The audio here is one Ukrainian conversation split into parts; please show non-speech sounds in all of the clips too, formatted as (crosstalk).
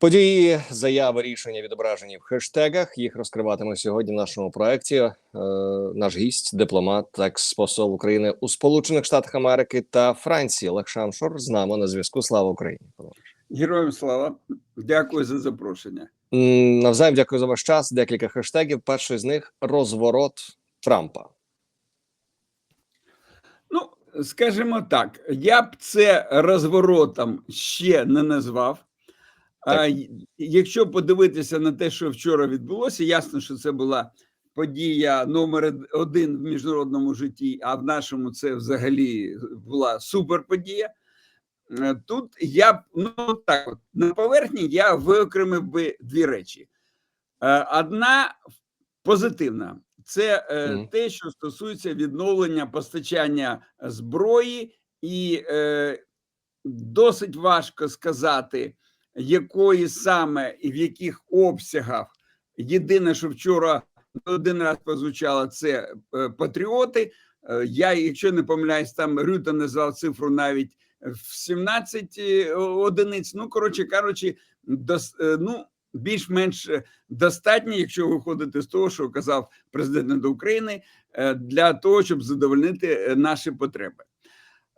Події, заяви, рішення відображені в хештегах. Їх розкриватиме сьогодні в нашому проекті. Е, наш гість, дипломат, екс-посол України у Сполучених Штатах Америки та Франції Олег Шамшор з нами на зв'язку. Слава Україні! Героям слава, дякую за запрошення. Навзаєм дякую за ваш час. Декілька хештегів. Перший з них розворот Трампа. Ну, скажімо так, я б це розворотом ще не назвав. А Так. якщо подивитися на те, що вчора відбулося, ясно, що це була подія номер один в міжнародному житті, а в нашому це взагалі була суперподія. Е, Тут я б ну так, от, на поверхні я виокремив би дві речі. Е, Одна позитивна це Мгм. те, що стосується відновлення постачання зброї, і е, досить важко сказати, якої саме і в яких обсягах. Єдине, що вчора один раз прозвучало, це е, патріоти. Е, Я, якщо не помиляюсь, там Рюта назвав цифру навіть в 17 е, одиниць. Ну, коротше кажучи, дос, ну, більш-менш достатньо, якщо виходити з того, що казав президент України, для того, щоб задовольнити наші потреби.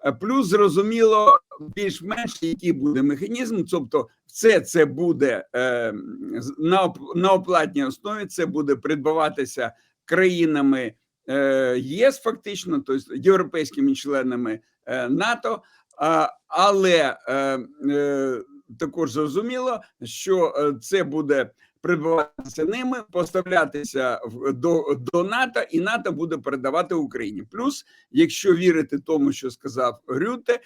Е, Плюс зрозуміло більш-менш який буде механізм, тобто все це буде е, на, на оплатній основі, це буде придбаватися країнами е, ЄС, фактично, тобто європейськими членами е, НАТО, а, але е, е, також зрозуміло, що е, це буде придбаватися ними, поставлятися до, до НАТО, і НАТО буде передавати Україні. Плюс якщо вірити тому, що сказав Рюте,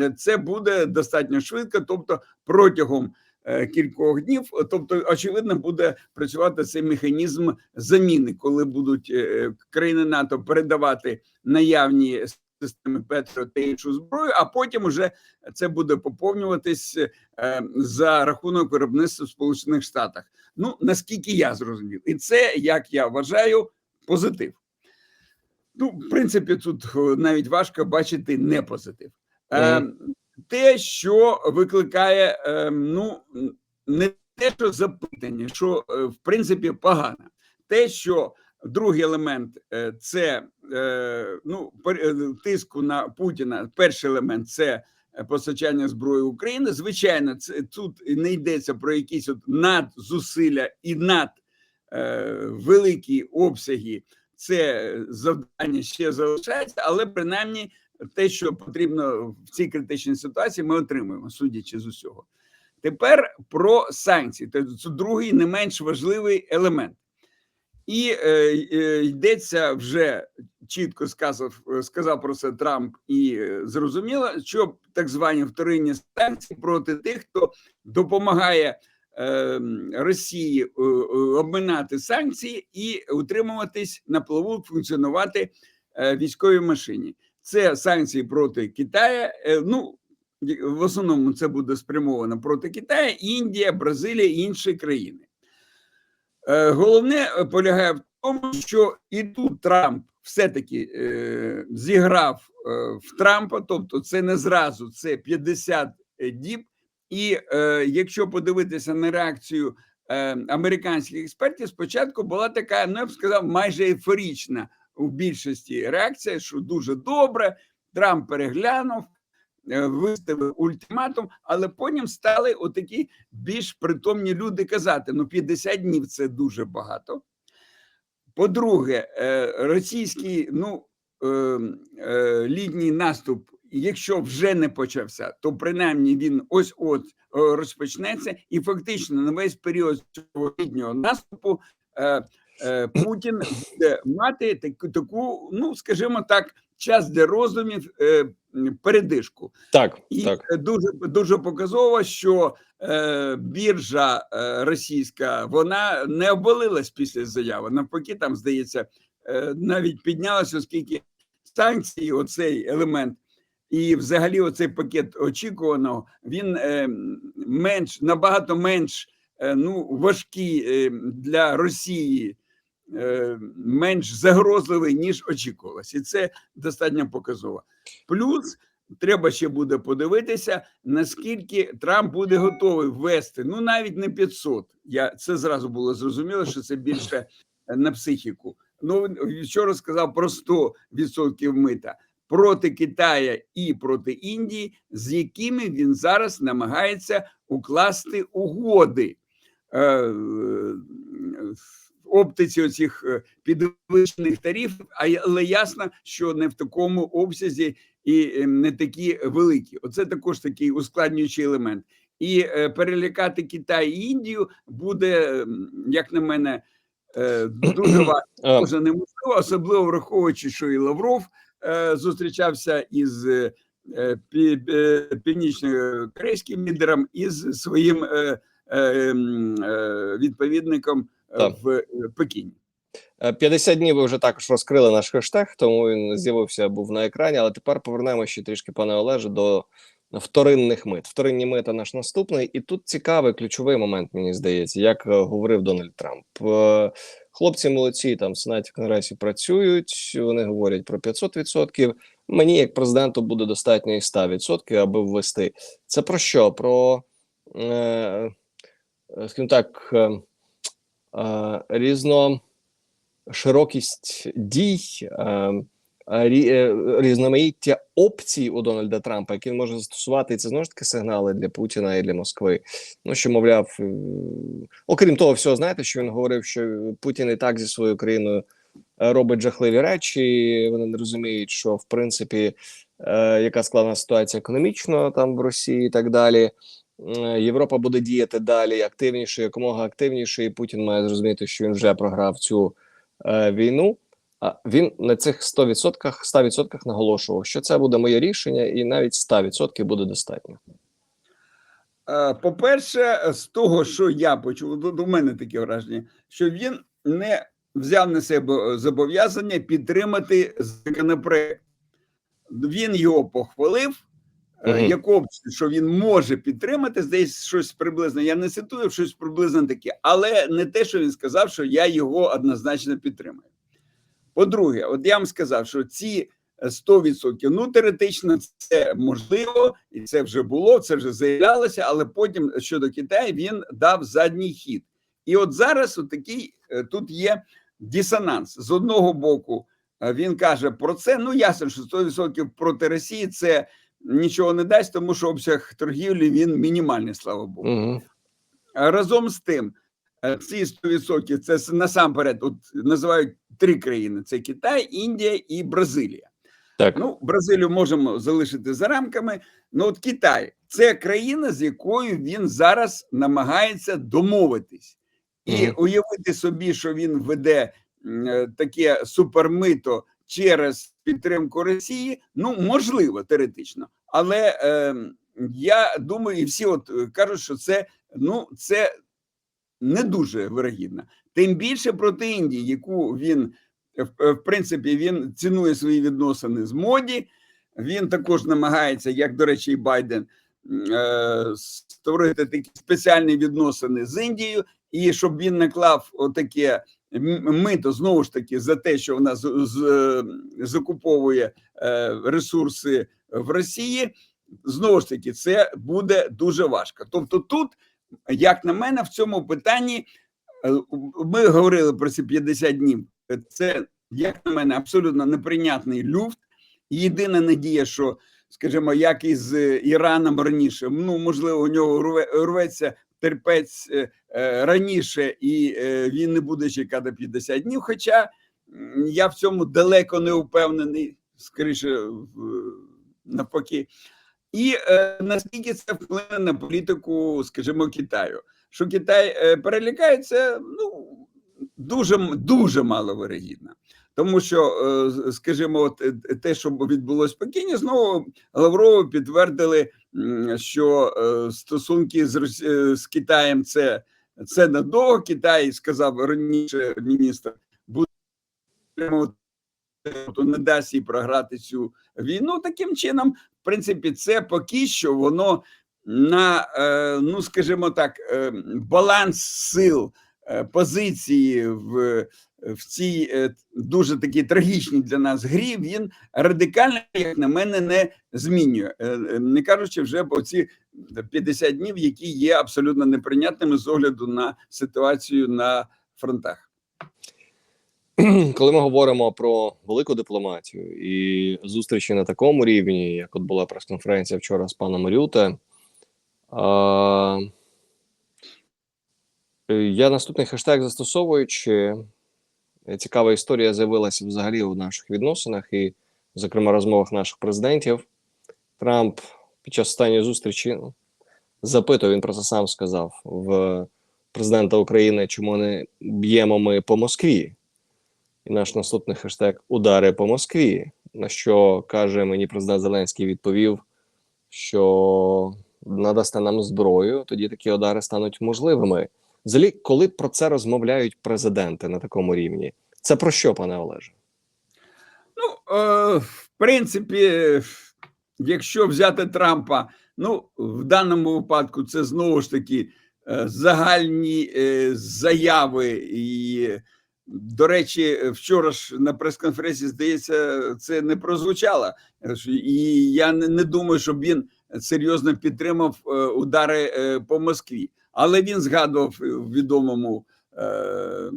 е, це буде достатньо швидко, тобто протягом е, кількох днів, тобто, очевидно, буде працювати цей механізм заміни, коли будуть е, країни НАТО передавати наявні системи Петро та іншу зброю, а потім уже це буде поповнюватись е, за рахунок виробництва в Сполучених Штатах. Ну наскільки я зрозумів, і це як я вважаю позитив. Ну, в принципі, тут е, навіть важко бачити не позитив. Е, те, що викликає, е, ну не те, що запитання, що е, в принципі погано. Те, що другий елемент е, це е, ну е, тиску на Путіна. Перший елемент це постачання зброї України. Звичайно, це тут не йдеться про якісь от надзусилля і над великі обсяги. Це завдання ще залишається, але принаймні те, що потрібно в цій критичній ситуації, ми отримуємо, судячи з усього. Тепер про санкції. Тобто Це другий не менш важливий елемент. І е, е, йдеться вже чітко сказав, сказав про це Трамп, і е, зрозуміло, що так звані вторинні санкції проти тих, хто допомагає е, Росії е, е, обминати санкції і утримуватись на плаву, функціонувати е, військовій машині. Це санкції проти Китаю. Ну в основному це буде спрямовано проти Китаю, Індія, Бразилія і інші країни. Е, Головне е, полягає в тому, що і тут Трамп все-таки е, зіграв е, в Трампа, тобто це не зразу, це 50 діб. І е, якщо подивитися на реакцію е, американських експертів, спочатку була така, ну я б сказав, майже ейфорічна у більшості реакція, що дуже добре, Трамп переглянув, виставив ультиматум, але потім стали отакі більш притомні люди казати: ну 50 днів це дуже багато. По-друге, е, російський ну, е, е, літній наступ, якщо вже не почався, то принаймні він ось от розпочнеться, і фактично на весь період цього літнього наступу е, е, Путін буде мати таку, ну скажімо так, час для роздумів е, передишку. Так, І так. е, дуже дуже показово, що е, біржа е, російська вона не обвалилась після заяви. Навпаки, там здається, е, навіть піднялася, оскільки санкції, оцей елемент, і взагалі оцей пакет очікуваного, він е, менш набагато менш е, ну важкий е, для Росії. Е, Менш загрозливий ніж очікувалось, і це достатньо показово. Плюс треба ще буде подивитися, наскільки Трамп буде готовий ввести. Ну навіть не 500. Я це зразу було зрозуміло, що це більше е, на психіку. Ну він вчора сказав про 100% мита проти Китая і проти Індії, з якими він зараз намагається укласти угоди. Оптиці оцих е, підвищених тарифів, а але ясно, що не в такому обсязі і е, не такі великі. Оце також такий ускладнюючий елемент. І е, перелякати Китай і Індію буде, як на мене, дуже (clears throat) важко, неможливо, особливо враховуючи, що і Лавров зустрічався із пі- північно-корейським лідером і з своїм відповідником е, в е, Пекіні. Е, 50 днів ви вже також розкрили наш хештег, тому він з'явився був на екрані. Але тепер повернемо ще трішки, пане Олеже, до вторинних мит. Вторинні мита наш наступний, і тут цікавий ключовий момент, мені здається, як е, говорив Дональд Трамп. Е, Хлопці молодці там в сенаті в конгресі працюють. Вони говорять про 500%. Мені, як президенту, буде достатньо і 100%, аби ввести. Це про що? Про е, е, скажімо так, е, е, різно широкість дій, е, е, різноманіття опцій у Дональда Трампа, які він може застосувати, і це знову ж таки сигнали для Путіна і для Москви. Ну що, мовляв, окрім того, всього, знаєте, що він говорив, що Путін і так зі своєю країною робить жахливі речі. Вони не розуміють, що в принципі яка складна ситуація економічно там в Росії і так далі. Е, Європа буде діяти далі активніше, якомога активніше, і Путін має зрозуміти, що він вже програв цю е, війну. А він на цих 100%, 100% наголошував, що це буде моє рішення, і навіть 100% буде достатньо. Е, По-перше, з того, що я почув, до, мене таке враження, що він не взяв на себе зобов'язання підтримати законопроект. Він його похвалив. Е, Мгм. Як опцію, що він може підтримати, десь щось приблизно. Я не цитую щось приблизно таке, але не те, що він сказав, що я його однозначно підтримую. По-друге, от я вам сказав, що ці е, 100%, ну теоретично це можливо, і це вже було, це вже заявлялося, але потім щодо Китаю він дав задній хід. І от зараз от такий е, тут є дисонанс. З одного боку, е, він каже про це. Ну ясно, що 100% проти Росії це нічого не дасть, тому що обсяг торгівлі він мінімальний, слава Богу. Угу. Разом з тим, е, ці 100% це насамперед от називають три країни: це Китай, Індія і Бразилія. Так, Ну, Бразилію можемо залишити за рамками. Ну, от Китай це країна, з якою він зараз намагається домовитись, і уявити собі, що він веде е, таке супермито через підтримку Росії. Ну можливо, теоретично, але е, я думаю, і всі от е, кажуть, що це ну це не дуже вирогідно. Тим більше проти Індії, яку він в, в принципі він цінує свої відносини з моді. Він також намагається, як до речі, і Байден е, створити такі спеціальні відносини з Індією, і щоб він наклав отаке м- мито знову ж таки за те, що вона е, закуповує е, ресурси в Росії. Знову ж таки, це буде дуже важко. Тобто, тут, як на мене, в цьому питанні е, ми говорили про ці 50 днів. Це, як на мене, абсолютно неприйнятний люфт. Єдина надія, що, скажімо, як і з Іраном раніше, ну можливо, у нього рве- рветься терпець е, е, раніше, і е, він не буде чекати 50 днів. Хоча я в цьому далеко не впевнений, скоріше навпаки. І наскільки це вплине на політику, скажімо, Китаю? Що Китай перелякається, ну дуже дуже маловирогідно. Тому що, е, скажімо, от е, те, що відбулося в Пекіні, знову Лаврову підтвердили, що е, стосунки з, з Китаєм це, це надовго. Китай сказав раніше міністр, буде не дасть їй програти цю війну. Таким чином, в принципі, це поки що воно на, ну скажімо так, баланс сил, позиції в в цій е, дуже такій трагічній для нас грі, він радикально, як на мене, не змінює. Е, е, Не кажучи вже про ці 50 днів, які є абсолютно неприйнятними з огляду на ситуацію на фронтах. Коли ми говоримо про велику дипломатію і зустрічі на такому рівні, як от була прес-конференція вчора з паном Рюте, я наступний хештег застосовуючи, цікава історія з'явилася взагалі у наших відносинах і, зокрема, розмовах наших президентів. Трамп під час останньої зустрічі ну, запитував, він про це сам сказав в президента України, чому не б'ємо ми по Москві. І наш наступний хештег Удари по Москві. На що каже мені президент Зеленський відповів, що надасте нам зброю, тоді такі удари стануть можливими. Взагалі, коли про це розмовляють президенти на такому рівні, це про що, пане Олеже? Ну, е, в принципі, якщо взяти Трампа, ну в даному випадку це знову ж таки е, загальні е, заяви. І, до речі, вчора ж на прес-конференції, здається, це не прозвучало. І я не, думаю, щоб він серйозно підтримав е, удари по Москві. Але він згадував в відомому е,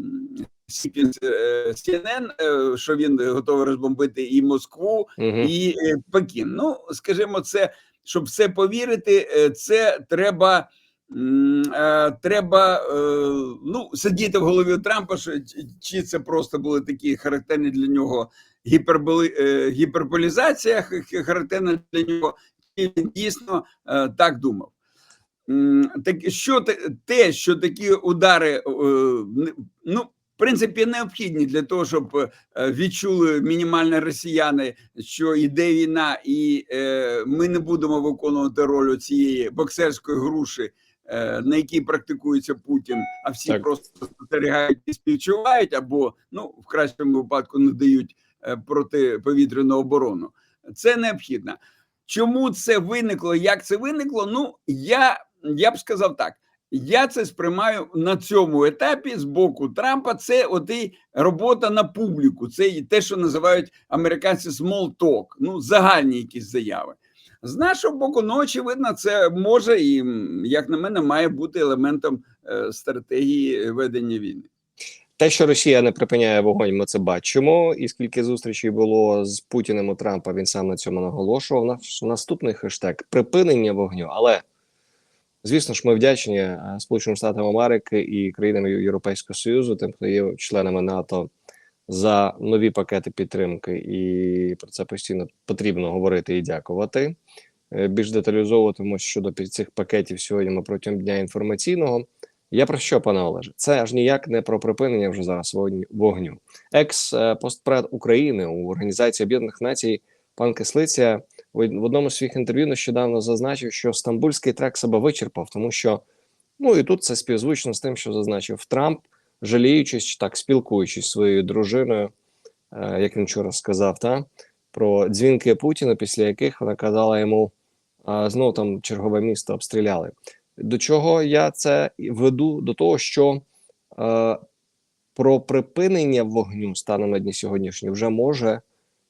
CNN, е, що він готовий розбомбити і Москву, Угу. і е, Пекін. Ну, скажімо, це щоб в це повірити, е, це треба. е, Треба е, ну сидіти в голові Трампа, що чи- це просто були такі характерні для нього гіперболи, е, гіперболізація, характерна для нього, і він дійсно е, так думав. Так що те- що такі удари, е, ну в принципі, необхідні для того, щоб е, відчули мінімальні росіяни, що йде війна, і е, ми не будемо виконувати роль цієї боксерської груші, на якій практикується Путін, а всі Так. просто спостерігають і співчувають, або ну в кращому випадку не дають протиповітряну оборону. Це необхідно. Чому це виникло? Як це виникло? Ну я, я б сказав так. Я це сприймаю на цьому етапі з боку Трампа. Це от і робота на публіку. Це і те, що називають американці small talk, ну загальні якісь заяви. З нашого боку, ну очевидно, це може і як на мене має бути елементом е, стратегії ведення війни. Те, що Росія не припиняє вогонь, ми це бачимо. І скільки зустрічей було з Путіним у Трампа, він сам на цьому наголошував. Наш наступний хештег припинення вогню. Але звісно ж, ми вдячні е, Сполученим Штатам Америки і країнам Європейського Союзу, тим, хто є членами НАТО, за нові пакети підтримки. І про це постійно потрібно говорити і дякувати. Е, Більш деталізовуватимось щодо цих пакетів сьогодні. Ми протягом дня інформаційного. Я про що, пане Олеже? Це аж ніяк не про припинення вже зараз вогню- вогню. Екс е, постпред України у Організації Об'єднаних Націй пан Кислиця в одному з своїх інтерв'ю нещодавно зазначив, що стамбульський трек себе вичерпав, тому що ну і тут це співзвучно з тим, що зазначив Трамп, жаліючись чи так, спілкуючись зі своєю дружиною, е, як він вчора сказав, та про дзвінки Путіна, після яких вона казала йому знову там чергове місто обстріляли. До чого я це веду? До того, що е, про припинення вогню станом на дні сьогоднішні вже може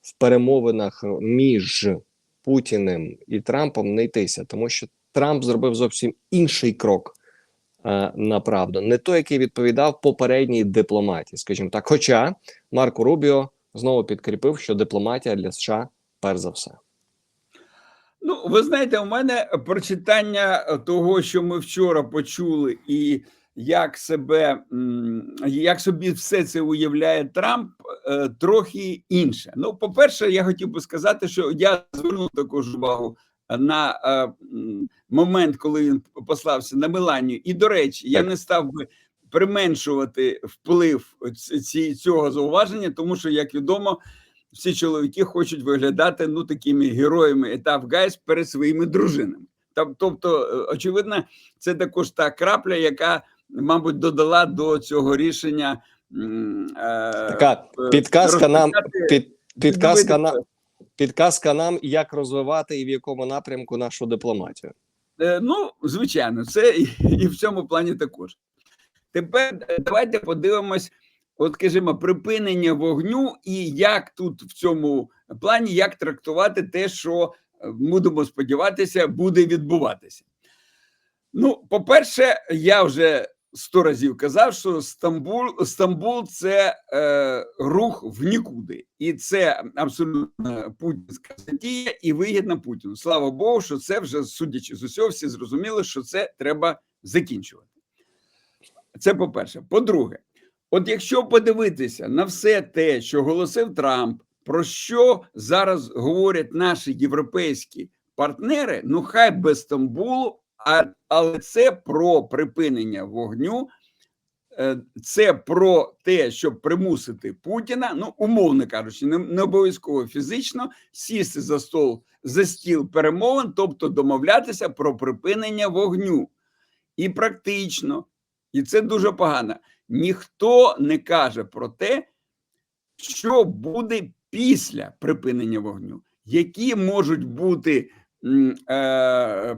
в перемовинах між Путіним і Трампом не йтися, тому що Трамп зробив зовсім інший крок е, на правду, не той, який відповідав попередній дипломатії, скажімо так. Хоча Марко Рубіо знову підкріпив, що дипломатія для США перш за все. Ну, ви знаєте, у мене прочитання того, що ми вчора почули, і як себе як собі все це уявляє Трамп, е, трохи інше. Ну, по-перше, я хотів би сказати, що я звернув також увагу на е, момент, коли він послався на Меланію. І, до речі, я не став би применшувати вплив ці- цього зауваження, тому що, як відомо, всі чоловіки хочуть виглядати ну такими героями етап гайс перед своїми дружинами. Тоб- Тобто, е, очевидно, це також та крапля, яка, мабуть, додала до цього рішення. е, Така е, підказка нам під, підказка нам підказка нам, як розвивати і в якому напрямку нашу дипломатію. Е, Ну, звичайно, це і, і в цьому плані також. Тепер давайте подивимось от скажімо, припинення вогню, і як тут в цьому плані як трактувати те, що будемо сподіватися, буде відбуватися. Ну, по-перше, я вже сто разів казав, що Стамбул, Стамбул це е, рух в нікуди, і це абсолютно путінська затія і вигідна Путіну. Слава Богу, що це вже судячи з усього, всі зрозуміли, що це треба закінчувати. Це по-перше. По-друге, от якщо подивитися на все те, що голосив Трамп, про що зараз говорять наші європейські партнери, ну хай без Стамбулу, а, але це про припинення вогню, е, це про те, щоб примусити Путіна, ну умовно кажучи, не, не обов'язково фізично сісти за стол за стіл перемовин, тобто домовлятися про припинення вогню. І практично, і це дуже погано. Ніхто не каже про те, що буде після припинення вогню, які можуть бути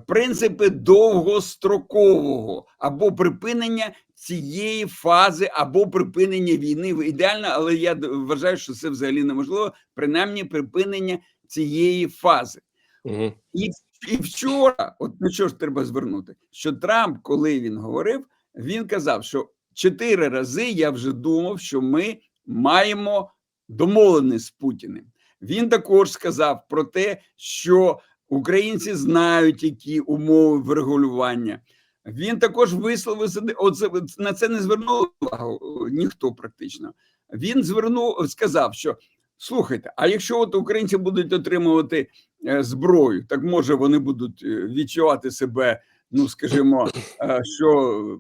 принципи довгострокового або припинення цієї фази, або припинення війни. Ідеально, але я вважаю, що це взагалі неможливо, принаймні припинення цієї фази. Угу. І, і вчора, от на що ж треба звернути, що Трамп, коли він говорив, він казав, що чотири рази я вже думав, що ми маємо домовленість з Путіним. Він також сказав про те, що українці знають, які умови врегулювання. Він також висловив на це не звернув увагу ніхто практично. Він звернув, сказав, що слухайте, а якщо от українці будуть отримувати е, зброю, так може вони будуть е, відчувати себе, ну скажімо, е, що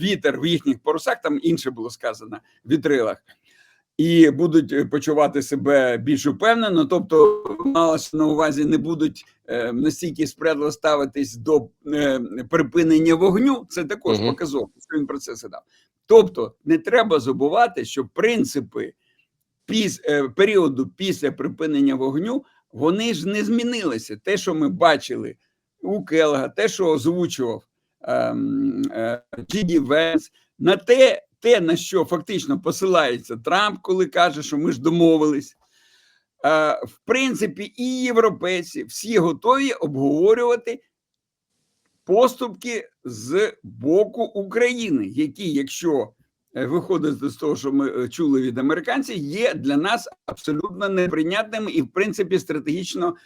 вітер в їхніх парусах, там інше було сказано, вітрилах, і будуть е, почувати себе більш упевнено, тобто малося на увазі не будуть е, настільки сприятливо ставитись до е, припинення вогню. Це також Мгм. показово, що він про це сказав. Тобто, не треба забувати, що принципи піс, е, періоду після припинення вогню вони ж не змінилися. Те, що ми бачили у Келга, те, що озвучував ем, е, Джіді Венс, на те, те, на що фактично посилається Трамп, коли каже, що ми ж домовились. Е, в принципі, і європейці всі готові обговорювати поступки з боку України, які, якщо е, виходити з того, що ми е, чули від американців, є для нас абсолютно неприйнятними і, в принципі, стратегічно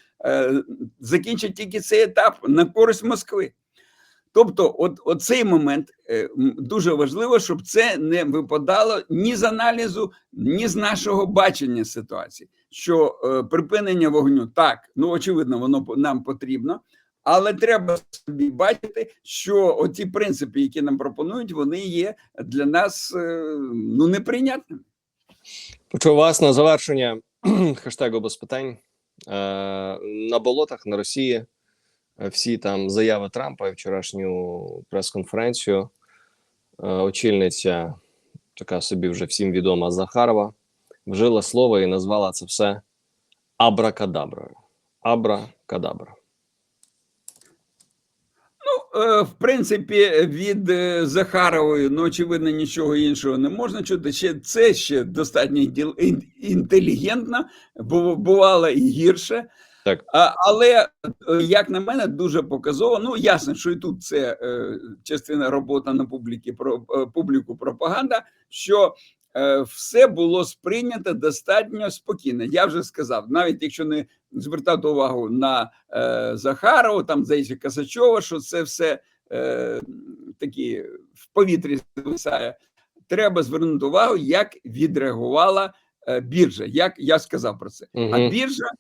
закінчать тільки цей етап на користь Москви. Тобто, от, от цей момент е, дуже важливо, щоб це не випадало ні з аналізу, ні з нашого бачення ситуації. Що е, припинення вогню так, ну очевидно, воно нам потрібно, але треба собі бачити, що оці принципи, які нам пропонують, вони є для нас е, ну неприйнятними. Почув вас на завершення (clears throat) хештегу без питань. На болотах на Росії всі там заяви Трампа і вчорашню прес-конференцію. Очільниця, така собі вже всім відома Захарова, вжила слово і назвала це все абракадаброю. Абракадабра. Ну, е, в принципі, від Захарової, ну, очевидно, нічого іншого не можна чути. Ще це ще достатньо інтелігентно, бо бувало і гірше. Так. А, але, е, як на мене, дуже показово. Ну, ясно, що і тут це е, частина роботи на публіки, про, е, публіку пропаганда, що е, все було сприйнято достатньо спокійно. Я вже сказав, навіть якщо не звертати увагу на е, Захарову, там здається Касачова, що це все е, такі в повітрі зависає. Треба звернути увагу, як відреагувала е, біржа. Як я сказав про це. А біржа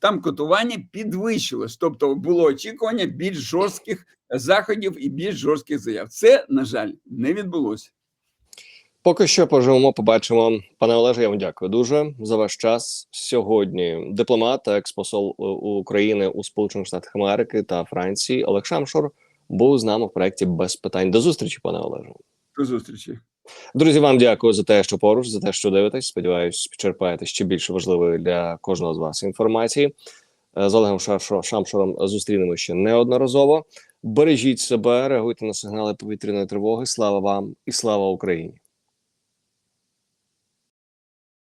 там котування підвищилось, тобто було очікування більш жорстких заходів і більш жорстких заяв. Це, на жаль, не відбулося. Поки що поживемо, побачимо. Пане Олеже, я вам дякую дуже за ваш час. Сьогодні дипломат експосол України у Сполучених Штатах Америки та Франції Олег Шамшур був з нами в проєкті без питань. До зустрічі, пане Олеже. До зустрічі. Друзі, вам дякую за те, що поруч, за те, що дивитесь. Сподіваюсь, почерпаєте ще більше важливої для кожного з вас інформації. Е, З Олегом Шамшором зустрінемо ще неодноразово. Бережіть себе, реагуйте на сигнали повітряної тривоги. Слава вам і слава Україні!